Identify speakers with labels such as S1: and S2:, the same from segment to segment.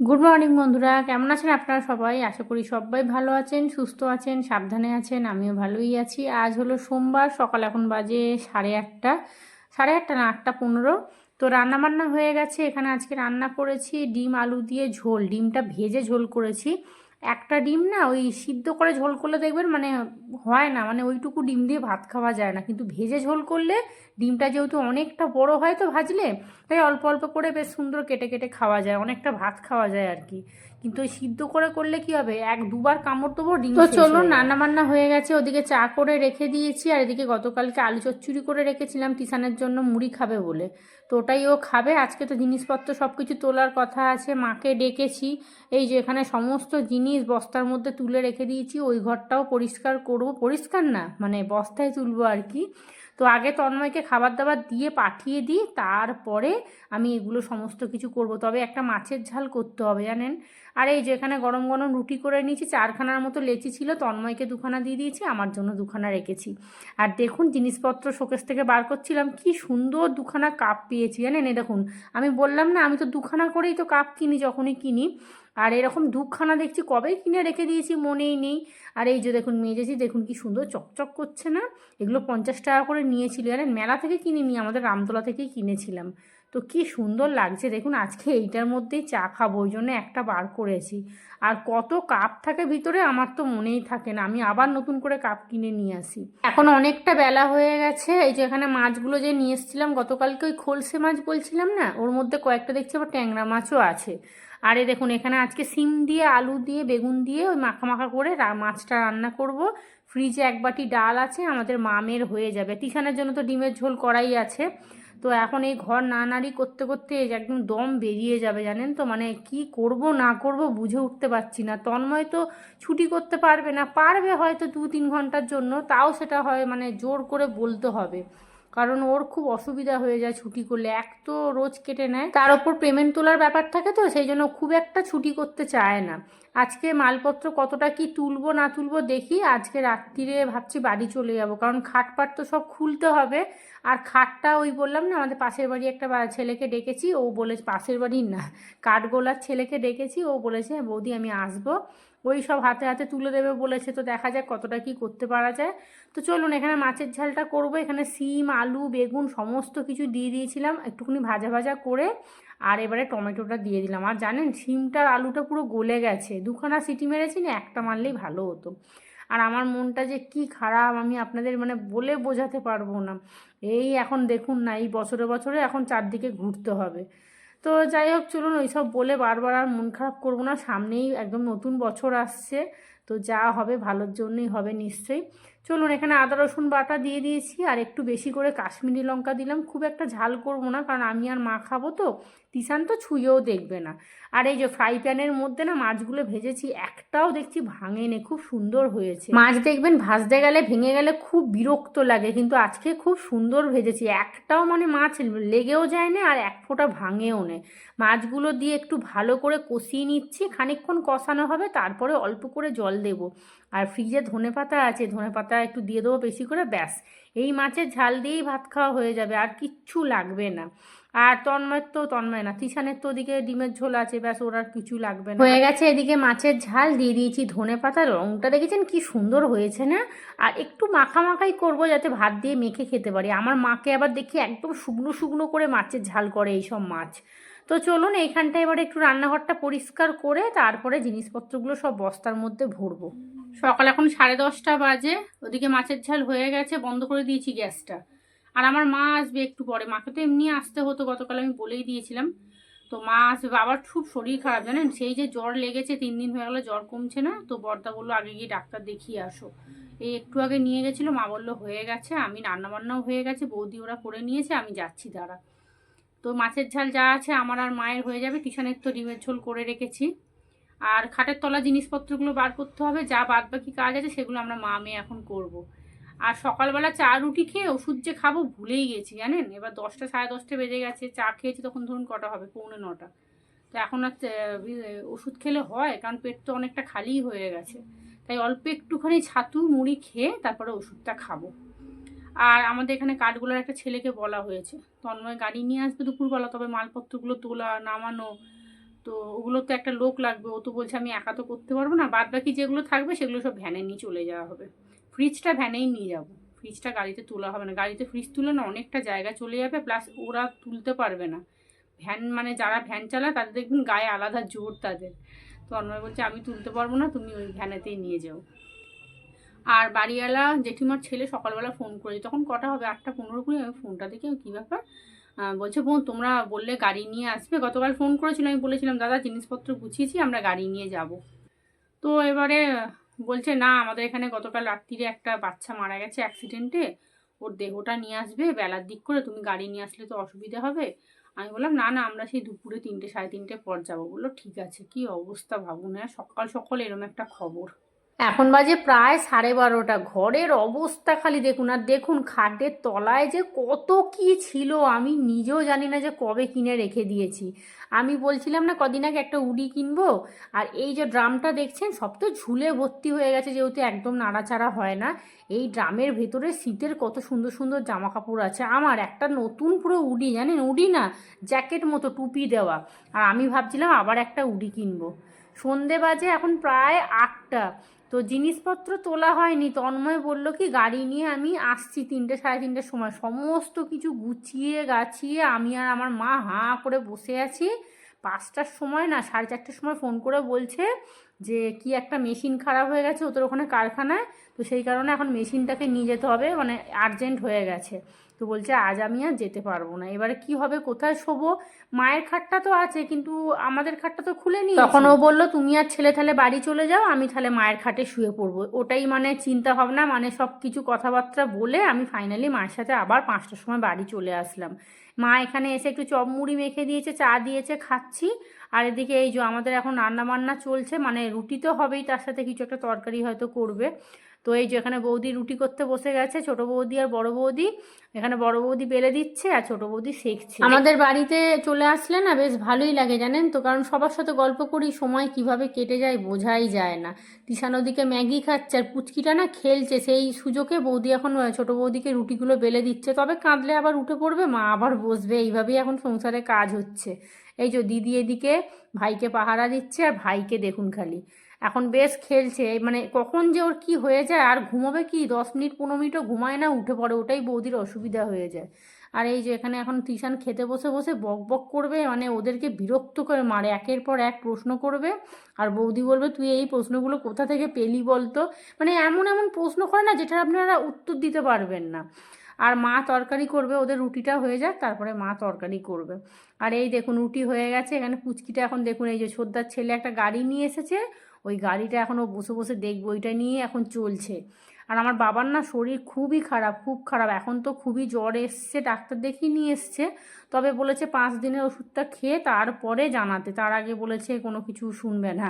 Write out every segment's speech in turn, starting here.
S1: Good morning বন্ধুরা। কেমন আছেন আপনারা সবাই? আশা করি সবাই ভালো আছেন, সুস্থ আছেন, সাবধানে আছেন, আমিও ভালোই আছি। আজ হলো সোমবার, সকাল এখন বাজে সাড়ে আটটা সাড়ে আটটা না, আটটা পনেরো। তো রান্না বান্না হয়ে গেছে। এখানে আজকে রান্না করেছি ডিম আলু দিয়ে ঝোল, ডিমটা ভেজে ঝোল করেছি। একটা ডিম না ওই সিদ্ধ করে ঝোল করলে দেখবেন মানে হয় না মানে ওইটুকু ডিম দিয়ে ভাত খাওয়া যায় না। কিন্তু ভেজে ঝোল করলে ডিমটা যেহেতু অনেকটা বড় হয় তো ভাজলে, তাই অল্প অল্প করে বেশ সুন্দর কেটে কেটে খাওয়া যায়, অনেকটা ভাত খাওয়া যায় আর কি। কিন্তু ওই সিদ্ধ করে করলে কি হবে? এক দুবার কামড় দেবো ডিম তো চলুন রান্না বান্না হয়ে গেছে ওদিকে চা করে রেখে দিয়েছি আর এদিকে গতকালকে আলু চচ্চড়ি করে রেখেছিলাম টিসানের জন্য মুড়ি খাবে বলে। তো ওটাই ও খাবে আজকে তো জিনিসপত্র সব কিছু তোলার কথা আছে মাকে ডেকেছি। এই যে এখানে সমস্ত জিনিস বস্তার মধ্যে তুলে রেখে দিয়েছি ওই ঘরটাও পরিষ্কার করব। পরিষ্কার না মানে বস্তায় তুলবো আর কি। তো আগে তন্ময়কে খাবার দাবার দিয়ে পাঠিয়ে দিই, তারপরে আমি এগুলো সমস্ত কিছু করব। তবে একটা মাছের ঝাল করতে হবে জানেন। আর এই যে এখানে গরম গরম রুটি করে নিয়েছি, চারখানার মতো লেচি ছিল, তন্ময়কে দুখানা দিয়ে দিয়েছি, আমার জন্য দুখানা রেখেছি। আর দেখুন, জিনিসপত্র শোকেস থেকে বার করছিলাম, কি সুন্দর দুখানা কাপ পেয়েছি জানেন। এই দেখুন, আমি বললাম না, আমি তো দুখানা করেই তো কাপ কিনি, যখনই কিনি। আর এরকম দুখানা দেখছি কবেই কিনে রেখে দিয়েছি মনেই নেই। আর এই যে দেখুন মেজেছি, দেখুন কি সুন্দর চকচক করছে না? এগুলো পঞ্চাশ টাকা করে নিয়েছিল। জানেন মেলা থেকে কিনিনি, আমাদের রামতলা থেকেই কিনেছিলাম। তো কি সুন্দর লাগছে। দেখুন আজকে এইটার মধ্যেই চা খাব, ওই জন্য একটা বার করেছি। আর কত কাপ থাকে ভিতরে আমার তো মনেই থাকে না। আমি আবার নতুন করে কাপ কিনে নিয়ে আসি। এখন অনেকটা বেলা হয়ে গেছে। এই যে এখানে মাছগুলো যে নিয়ে এসেছিলাম, গতকালকে ওই খোলসে মাছ বলছিলাম না? ওর মধ্যে কয়েকটা দেখছি আবার ট্যাংরা মাছও আছে। আর এই দেখুন, এখানে আজকে সিম দিয়ে, আলু দিয়ে, বেগুন দিয়ে ওই মাখা মাখা করে মাছটা রান্না করব। ফ্রিজে এক বাটি ডাল আছে, আমাদের মামের হয়ে যাবে। টিশানের জন্য তো ডিমের ঝোল করাই আছে। তো এখন এই ঘর না নাড়ি করতে করতে একদম দম বেরিয়ে যাবে, জানেন তো? মানে কি করব, না করব বুঝে উঠতে পারছি না। তন্ময় তো ছুটি করতে পারবে না, পারবে হয়তো দু তিন ঘণ্টার জন্য, তাও সেটা হয় মানে জোর করে বলতে হবে। কারণ ওর খুব অসুবিধা হয়ে যায় ছুটি করলে। এক তো রোজ কেটে নেয়, তার ওপর পেমেন্ট তোলার ব্যাপার থাকে তো, সেই জন্য খুব একটা ছুটি করতে চায় না। আজকে মালপত্র কতটা কি তুলবো না তুলবো দেখি, আজকে রাত্রিরে ভাবছি বাড়ি চলে যাব, কারণ খাটপাট তো সব খুলতে হবে। আর খাটটা ওই বললাম না, আমাদের পাশের বাড়ি একটা ছেলেকে ডেকেছি, ও বলেছে, পাশের বাড়ির না, কাঠগোলার ছেলেকে ডেকেছি, ও বলেছে বৌদি, আমি আসব। ওই সব হাতে হাতে তুলে দেবে বলেছে, তো দেখা যাক কতটা কি করতে পারা যায়। তো চলুন, এখানে মাছের ঝালটা করব। এখানে সিম আলু, বেগুন সমস্ত কিছু দিয়ে দিয়েছিলাম, একটুখানি ভাজা ভাজা করে। আর এবারে টমেটোটা দিয়ে দিলাম। আর জানেন সিমটার আলুটা পুরো গলে গেছে। দুখানা সিটি মেরেছি না, একটা মারলেই ভালো হতো। আর আমার মনটা যে কি খারাপ, আমি আপনাদের মানে বলে বোঝাতে পারব না। এই এখন দেখুন না, এই বছরে বছরে এখন চারদিকে ঘুরতে হবে। তো যাই হোক, চলুন ওইসব বলে বারবার আর মন খারাপ করব না। সামনেই একদম নতুন বছর আসছে, তো যা হবে ভালোর জন্যই হবে নিশ্চয়ই। চলুন, এখানে আদা, রসুন বাটা দিয়ে দিয়েছি, আর একটু বেশি করে কাশ্মীরি লঙ্কা দিলাম। খুব একটা ঝাল করব না, কারণ আমি আর মা খাব তো তিসান তো ছুঁয়েও দেখবে না। আর এই যে ফ্রাই প্যানের মধ্যে না মাছগুলো ভেজেছি, একটাও দেখছি ভাঙেনি, খুব সুন্দর হয়েছে। মাছ দেখবেন ভাজতে গেলে, ভেঙে গেলে খুব বিরক্ত লাগে, কিন্তু আজকে খুব সুন্দর ভেজেছি। একটাও মানে মাছ লেগেও যায় না আর এক ফোঁটা ভাঙেও নেয় মাছগুলো দিয়ে একটু ভালো করে কষিয়ে নিচ্ছি, খানিকক্ষণ কষানো হবে, তারপরে অল্প করে জল দেব। আর ফ্রিজে ধনে পাতা আছে, ধনে পাতা একটু দিয়ে দেবো বেশি করে, ব্যাস। এই মাছের ঝাল দিয়েই ভাত খাওয়া হয়ে যাবে, আর কিচ্ছু লাগবে না। আর তন্ময়ের তো, তন্ময় না তিসানের তো ওদিকে ডিমের ঝোল আছে, ব্যাস ওর আর কিছু লাগবে না। হয়ে গেছে এদিকে মাছের ঝাল, দিয়ে দিয়েছি ধনে পাতা রঙটা দেখেছেন কি সুন্দর হয়েছে না? আর একটু মাখা মাখাই করব যাতে ভাত দিয়ে মেখে খেতে পারি। আমার মাকে আবার দেখি একদম শুকনো শুকনো করে মাছের ঝাল করে এইসব মাছ। তো চলুন এইখানটা এবার একটু রান্নাঘরটা পরিষ্কার করে তারপরে জিনিসপত্রগুলো সব বস্তার মধ্যে ভরবো। সকাল এখন সাড়ে দশটা বাজে, ওদিকে মাছের ঝাল হয়ে গেছে, বন্ধ করে দিয়েছি গ্যাসটা। আর আমার মা আসবে একটু পরে, মাকে তো এমনি আসতে হতো, গতকাল আমি বলেই দিয়েছিলাম। তো মা আসবে, বাবার খুব শরীর খারাপ, জানেন? সেই যে জ্বর লেগেছে, তিন দিন হয়ে গেলো জ্বর কমছে না, তো বর্দা বলল, আগে গিয়ে ডাক্তার দেখিয়ে আসো। এই একটু আগে নিয়ে গেছিল, মা বলল, হয়ে গেছে, আমি রান্নাবান্নাও হয়ে গেছে, বৌদি ওরা করে নিয়েছে, আমি যাচ্ছি, দাঁড়া। তো মাছের ঝাল যা আছে, আমার আর মায়ের হয়ে যাবে টিশনের তো ডিমের ঝোল করে রেখেছি। আর খাটের তলা জিনিসপত্রগুলো বার করতে হবে, যা বাদ বাকি কাজ আছে সেগুলো আমরা মা, মেয়ে এখন করব। আর সকালবেলা চা, রুটি খেয়ে ওষুধ যে খাব ভুলেই গেছি, জানেন? এবার দশটা, সাড়ে দশটা বেজে গেছে, চা খেয়েছি তখন ধরুন কটা হবে? পৌনে নটা। তো এখন আর ওষুধ খেলে হয়, কারণ পেট তো অনেকটা খালিই হয়ে গেছে। তাই অল্প একটুখানি ছাতু, মুড়ি খেয়ে তারপরে ওষুধটা খাব। আর আমাদের এখানে কাঠগুলোর একটা ছেলেকে বলা হয়েছে। তন্ময় গাড়ি নিয়ে আসবে দুপুরবেলা, তবে মালপত্রগুলো তোলা, নামানো তো ওগুলো তো একটা লোক লাগবে, ও তো বলছে আমি একা তো করতে পারব না বাদ বাকি যেগুলো থাকবে সেগুলো সব ভ্যানে নিয়ে চলে যাওয়া হবে। ফ্রিজটা ভ্যানেই নিয়ে যাব, ফ্রিজটা গাড়িতে তোলা হবে না, গাড়িতে ফ্রিজ তুলে না অনেকটা জায়গা চলে যাবে, প্লাস ওরা তুলতে পারবে না। ভ্যান মানে যারা ভ্যান চালায় তাদের দেখবেন গায়ে আলাদা জোর তাদের। তো অন্যয় বলছে, আমি তুলতে পারব না, তুমি ওই ভ্যানেতেই নিয়ে যাও। আর বাড়িওয়ালা জেঠিমার ছেলে সকালবেলা ফোন করেছে, তখন কটা হবে? আটটা পনেরো কুড়ি? আমি ফোনটা দেখে কী ব্যাপার? বলছে, বোন, তোমরা বললে গাড়ি নিয়ে আসবে। গতকাল ফোন করেছিল, আমি বলেছিলাম, দাদা, জিনিসপত্র গুছিয়েছি, আমরা গাড়ি নিয়ে যাব। তো এবারে বলছে, না, আমাদের এখানে গতকাল রাত্রিরে একটা বাচ্চা মারা গেছে অ্যাক্সিডেন্টে ওর দেহটা নিয়ে আসবে, বেলার দিক করে তুমি গাড়ি নিয়ে আসলে তো অসুবিধা হবে। আমি বললাম, না না, আমরা সেই দুপুরে তিনটে, সাড়ে তিনটে পর যাব। বলল, ঠিক আছে, কি অবস্থা ভাবুন হ্যাঁ সকাল সকাল এরম একটা খবর। এখন বাজে প্রায় সাড়ে বারোটা। ঘরের অবস্থা খালি দেখুন, আর দেখুন খাটের তলায় যে কত কি ছিল, আমি নিজেও জানি না যে কবে কিনে রেখে দিয়েছি। আমি বলছিলাম না, কদিন আগে একটা উডি কিনবো, আর এই যে ড্রামটা দেখছেন, সব তো ঝুলে ভর্তি হয়ে গেছে, যেহেতু একদম নাড়াচাড়া হয় না। এই ড্রামের ভেতরে শীতের কত সুন্দর সুন্দর জামা কাপড় আছে। আমার একটা নতুন পুরো উডি, জানেন? উডি না, জ্যাকেট মতো টুপি দেওয়া। আর আমি ভাবছিলাম আবার একটা উডি কিনবো। সন্ধে বাজে এখন প্রায় আটটা। তো জিনিসপত্র তোলা হয়নি তন্ময় বলল কি, গাড়ি নিয়ে আমি আসছি তিনটে সাড়ে তিনটের সময়। সমস্ত কিছু গুছিয়ে গাছিয়ে আমি আর আমার মা হাঁ করে বসে আছি। পাঁচটার সময় না, সাড়ে চারটের সময় ফোন করে বলছে যে, কি একটা মেশিন খারাপ হয়ে গেছে ওদের ওখানে কারখানায়, তো সেই কারণে এখন মেশিনটাকে নিয়ে যেতে হবে মানে আর্জেন্ট হয়ে গেছে। তো বলছে, আজ আমি আর যেতে পারব না। এবারে কি হবে, কোথায় শোবো? মায়ের খাটটা তো আছে, কিন্তু আমাদের খাটটা তো খুলে নি তখন ও বলল, তুমি আর ছেলে তাহলে বাড়ি চলে যাও, আমি তাহলে মায়ের খাটে শুয়ে পড়ব। ওটাই মানে চিন্তা ভাবনা মানে সব কিছু কথাবার্তা বলে আমি ফাইনালি মায়ের সাথে আবার পাঁচটার সময় বাড়ি চলে আসলাম। মা এখানে এসে একটু চপ মুড়ি মেখে দিয়েছে, চা দিয়েছে, খাচ্ছি। আর এদিকে এই যে আমাদের এখন রান্না বান্না চলছে মানে রুটি তো হবেই, তার সাথে কিছু একটা তরকারি হয়তো করবে। তো এই যে এখানে বৌদি রুটি করতে বসে গেছে, ছোট বৌদি আর বড় বৌদি। এখানে বড় বৌদি বেলে দিচ্ছে আর ছোট বৌদি শেখছে। আমাদের বাড়িতে চলে আসলে না বেশ ভালোই লাগে জানেন তো, কারণ সবার সাথে গল্প করি, সময় কীভাবে কেটে যায় বোঝাই যায় না। তিশান ওদিকে ম্যাগি খাচ্ছে আর পুচকিটা না খেলছে, সেই সুযোগে বৌদি এখন ছোট বৌদিকে রুটিগুলো বেলে দিচ্ছে। তবে কাঁদলে আবার উঠে পড়বে, মা আবার বসবে, এইভাবেই এখন সংসারে কাজ হচ্ছে। এই যে দিদি এদিকে ভাইকে পাহারা দিচ্ছে আর ভাইকে দেখুন খালি। এখন বেশ খেলছে মানে কখন যে ওর কি হয়ে যায় আর ঘুমোবে কি? দশ মিনিট, পনেরো মিনিটও ঘুমায় না, উঠে পড়ে, ওটাই বৌদির অসুবিধা হয়ে যায়। আর এই যে এখানে এখন টিউশন খেতে বসে বসে বক বক করবে মানে ওদেরকে বিরক্ত করে মারে, একের পর এক প্রশ্ন করবে। আর বৌদি বলবে, তুই এই প্রশ্নগুলো কোথা থেকে পেলি বলতো? মানে এমন এমন প্রশ্ন করে না, যেটা আপনারা উত্তর দিতে পারবেন না। আর মা তরকারি করবে, ওদের রুটিটা হয়ে যাক, তারপরে মা তরকারি করবে। আর এই দেখুন রুটি হয়ে গেছে, এখানে পুচকিটা এখন দেখুন এই যে সর্দার ছেলে একটা গাড়ি নিয়ে এসেছে, ওই গাড়িটা এখনও বসে বসে দেখব, ওইটা নিয়ে এখন চলছে। আর আমার বাবার না শরীর খুবই খারাপ, খুব খারাপ। এখন তো খুবই জ্বর এসছে, ডাক্তার দেখিয়ে নিয়ে এসছে। তবে বলেছে পাঁচ দিনের ওষুধটা খেয়ে তারপরে জানাতে। তার আগে বলেছে কোনো কিছু শুনবে না।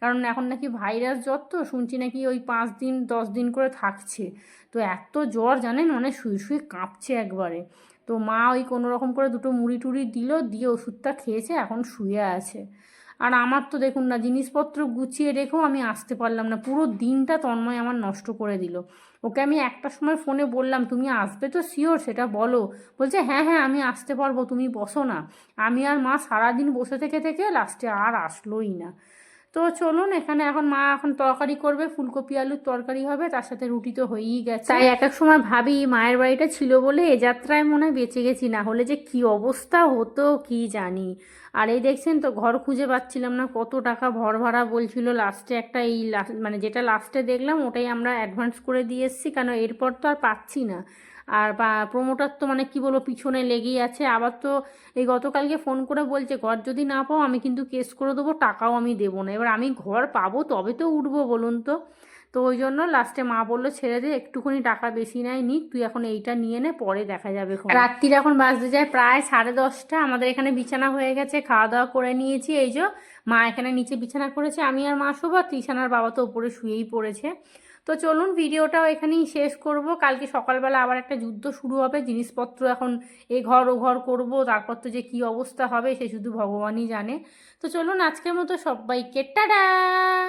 S1: কারণ এখন নাকি ভাইরাস জ্বর তো, শুনছি নাকি ওই পাঁচ দিন, দশ দিন করে থাকছে। তো এত জ্বর জানেন মানে শুয়ে শুয়ে কাঁপছে একবারে। তো মা ওই কোনো রকম করে দুটো মুড়ি টুড়ি দিল, দিয়ে ওষুধটা খেয়েছে, এখন শুয়ে আছে। আর আমার তো দেখুন না, জিনিসপত্র গুছিয়ে রেখেও আমি আসতে পারলাম না। পুরো দিনটা তন্ময় আমার নষ্ট করে দিল। ওকে আমি একটা সময় ফোনে বললাম, তুমি আসবে তো শিওর সেটা বলো। বলছে হ্যাঁ হ্যাঁ আমি আসতে পারব, তুমি বসো না। আমি আর মা সারাদিন বসে থেকে থেকে লাস্টে আর আসলোই না। তো চলুন, এখানে এখন মা এখন তরকারি করবে, ফুলকপি, আলুর তরকারি হবে, তার সাথে রুটি তো হয়েই গেছে। তাই এক এক সময় ভাবি, মায়ের বাড়িটা ছিল বলে এ যাত্রায় মনে হয় বেঁচে গেছি, না হলে যে কি অবস্থা হতো কি জানি। আর এই দেখছেন তো, ঘর খুঁজে পাচ্ছিলাম না, কত টাকা ভর ভাড়া বলছিল লাস্টে একটা এই মানে যেটা লাস্টে দেখলাম, ওটাই আমরা অ্যাডভান্স করে দিয়ে এসেছি, কেন এরপর তো আর পাচ্ছি না। আর প্রোমোটার তো মানে কি বলব পিছনে লেগেই আছে। আবার তো এই গতকালকে ফোন করে বলছে, ঘর যদি না পাও আমি কিন্তু কেস করে দেবো, টাকাও আমি দেবো না। এবার আমি ঘর পাবো, তবে তো উঠবো বলুন তো। তো ওই জন্য লাস্টে মা বলল, ছেড়ে দে, একটুখানি টাকা বেশি নেয় নিক, তুই এখন এইটা নিয়ে নে, পরে দেখা যাবে রাত্রির এখন বাজতে যায় প্রায় সাড়ে দশটা, আমাদের এখানে বিছানা হয়ে গেছে খাওয়া দাওয়া করে নিয়েছি। এই যে মা এখানে নিচে বিছানা করেছে, আমি আর মা আর তৃষানার বাবা তো ওপরে শুয়েই পড়েছে। তো চলুন ভিডিওটাও এখানেই শেষ করব। কালকে সকালবেলা আবার একটা যুদ্ধ শুরু হবে, জিনিসপত্র এখন এ ঘর ও ঘর করব, তারপর তো যে কী অবস্থা হবে সে শুধু ভগবানই জানে। তো চলুন আজকের মতো সবাইকে টাটা!